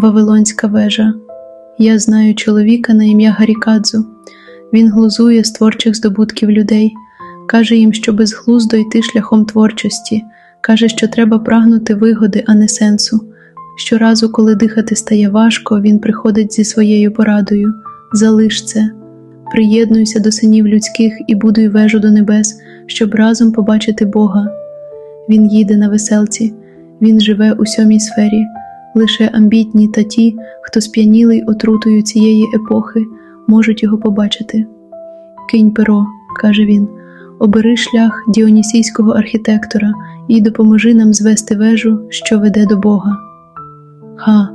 Вавилонська вежа. Я знаю чоловіка на ім'я Гарікадзу. Він глузує з творчих здобутків людей, каже їм, що безглуздо йти шляхом творчості, каже, що треба прагнути вигоди, а не сенсу. Щоразу, коли дихати стає важко, він приходить зі своєю порадою: залиш це, приєднуйся до синів людських і будуй вежу до небес, щоб разом побачити Бога. Він їде на веселці, він живе у сьомій сфері. Лише амбітні та ті, хто сп'янілий отрутою цієї епохи, можуть його побачити. Кинь перо, каже він, обери шлях діонісійського архітектора і допоможи нам звести вежу, що веде до Бога. Ха,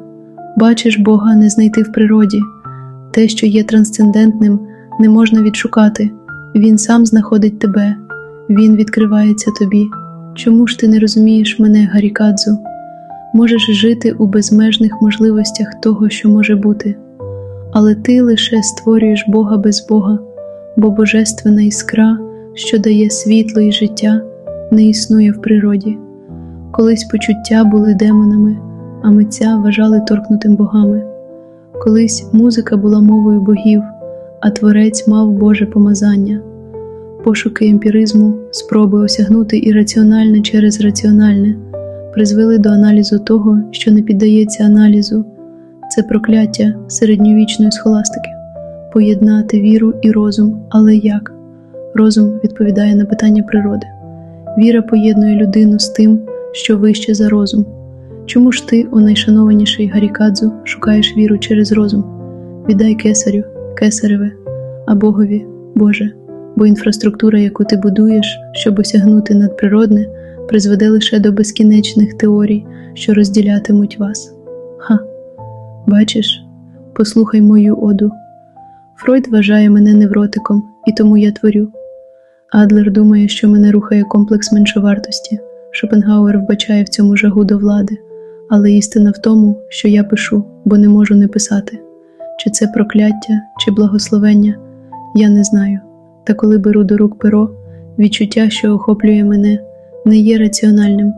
бачиш Бога не знайти в природі. Те, що є трансцендентним, не можна відшукати. Він сам знаходить тебе, він відкривається тобі. Чому ж ти не розумієш мене, Гарікадзу? Можеш жити у безмежних можливостях того, що може бути, але ти лише створюєш Бога без Бога, бо божественна іскра, що дає світло і життя, не існує в природі. Колись почуття були демонами, а митця вважали торкнутим богами. Колись музика була мовою богів, а творець мав Боже помазання. Пошуки емпіризму, спроби осягнути ірраціональне через раціональне призвели до аналізу того, що не піддається аналізу, це прокляття середньовічної схоластики, поєднати віру і розум, але як? Розум відповідає на питання природи. Віра поєднує людину з тим, що вище за розум. Чому ж ти, о найшанованіший Гарікадзу, шукаєш віру через розум? Віддай кесарю, кесареве, а Богові, Боже, бо інфраструктура, яку ти будуєш, щоб осягнути надприродне, призведе лише до безкінечних теорій, що розділятимуть вас. Ха, бачиш, послухай мою оду. Фройд вважає мене невротиком, і тому я творю. Адлер думає, що мене рухає комплекс меншовартості. Шопенгауер вбачає в цьому жагу до влади, але істина в тому, що я пишу, бо не можу не писати. Чи це прокляття, чи благословення, я не знаю. Та коли беру до рук перо, відчуття, що охоплює мене, не є раціональним,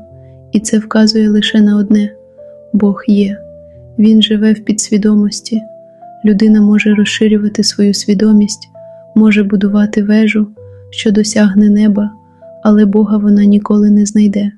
і це вказує лише на одне: Бог є, Він живе в підсвідомості. Людина може розширювати свою свідомість, може будувати вежу, що досягне неба, але Бога вона ніколи не знайде.